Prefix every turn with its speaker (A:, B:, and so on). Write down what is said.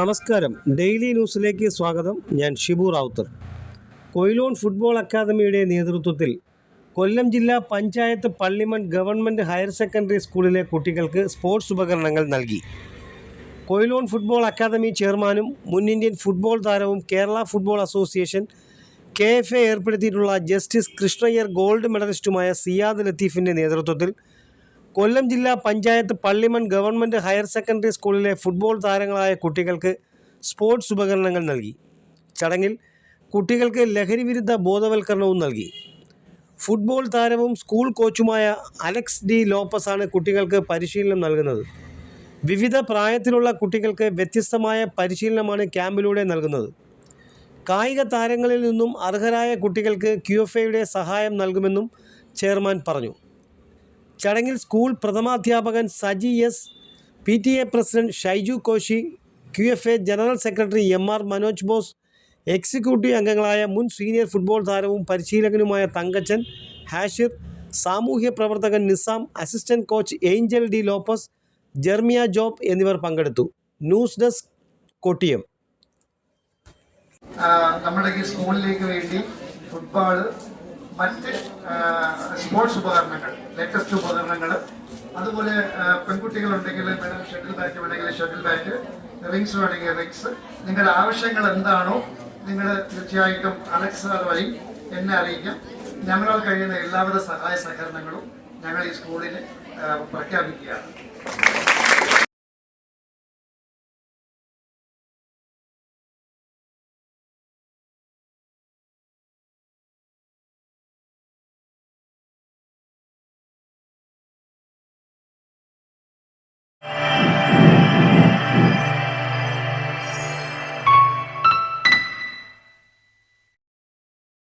A: നമസ്കാരം. ഡെയിലി ന്യൂസിലേക്ക് സ്വാഗതം. ഞാൻ ഷിബു റാവുത്തർ. കൊയിലോൺ ഫുട്ബോൾ അക്കാദമിയുടെ നേതൃത്വത്തിൽ കൊല്ലം ജില്ലാ panchayat Pallimon government higher secondary സ്കൂളിലെ കുട്ടികൾക്ക് സ്പോർട്സ് ഉപകരണങ്ങൾ നൽകി. കൊയിലോൺ ഫുട്ബോൾ അക്കാദമി ചെയർമാനും മുൻ ഇന്ത്യൻ ഫുട്ബോൾ താരവും Kerala football association K F A ഏർപ്പെടുത്തിയിട്ടുള്ള justice Krishna Iyer gold മെഡലിസ്റ്റുമായ സിയാദ് ലത്തീഫിന്റെ നേതൃത്വത്തിൽ കൊല്ലം ജില്ലാ panchayat Pallimon government higher secondary സ്കൂളിലെ ഫുട്ബോൾ താരങ്ങളായ കുട്ടികൾക്ക് സ്പോർട്സ് ഉപകരണങ്ങൾ നൽകി. ചടങ്ങിൽ കുട്ടികൾക്ക് ലഹരിവിരുദ്ധ ബോധവൽക്കരണവും നൽകി. ഫുട്ബോൾ താരവും സ്കൂൾ കോച്ചുമായ അലക്സ് ഡി ലോപ്പസാണ് കുട്ടികൾക്ക് പരിശീലനം നൽകുന്നത്. വിവിധ പ്രായത്തിലുള്ള കുട്ടികൾക്ക് വ്യത്യസ്തമായ പരിശീലനമാണ് ക്യാമ്പിലൂടെ നൽകുന്നത്. കായിക താരങ്ങളിൽ നിന്നും അർഹരായ കുട്ടികൾക്ക് ക്യുഎഫ്എയുടെ സഹായം നൽകുമെന്നും ചെയർമാൻ പറഞ്ഞു. ചടങ്ങിൽ school പ്രഥമാധ്യാപകൻ Saji S P T A president Shaiju Koshy Q F A general secretary M R Manoj Bose executive അംഗങ്ങളായ മുൻ സീനിയർ ഫുട്ബോൾ താരവും പരിശീലകനുമായ തങ്കച്ചൻ ഹാഷിർ സാമൂഹ്യ പ്രവർത്തകൻ Nizam assistant coach Angel D Lopez Jeremiah Job എന്നിവർ പങ്കെടുത്തു. News desk Kottiyam.
B: നമ്മുടെ ഈ സ്കൂളിലേക്ക് വേണ്ടി ഫുട്ബോൾ മറ്റ് സ്പോർട്സ് ഉപകരണങ്ങൾ ലേറ്റസ്റ്റ് ഉപകരണങ്ങൾ അതുപോലെ പെൺകുട്ടികൾ ഉണ്ടെങ്കിൽ മേഡം ഷട്ടിൽ ബാറ്റ് വേണമെങ്കിൽ ഷട്ടിൽ ബാറ്റ് റിങ്സ് വേണമെങ്കിൽ റിങ്സ് നിങ്ങളുടെ ആവശ്യങ്ങൾ എന്താണോ നിങ്ങൾ തീർച്ചയായിട്ടും അലക്സ് വഴി എന്നെ അറിയിക്കാം. ഞങ്ങളാൽ കഴിയുന്ന എല്ലാവിധ സഹായ സഹകരണങ്ങളും ഞങ്ങൾ ഈ സ്കൂളിന് പ്രഖ്യാപിക്കുകയാണ്.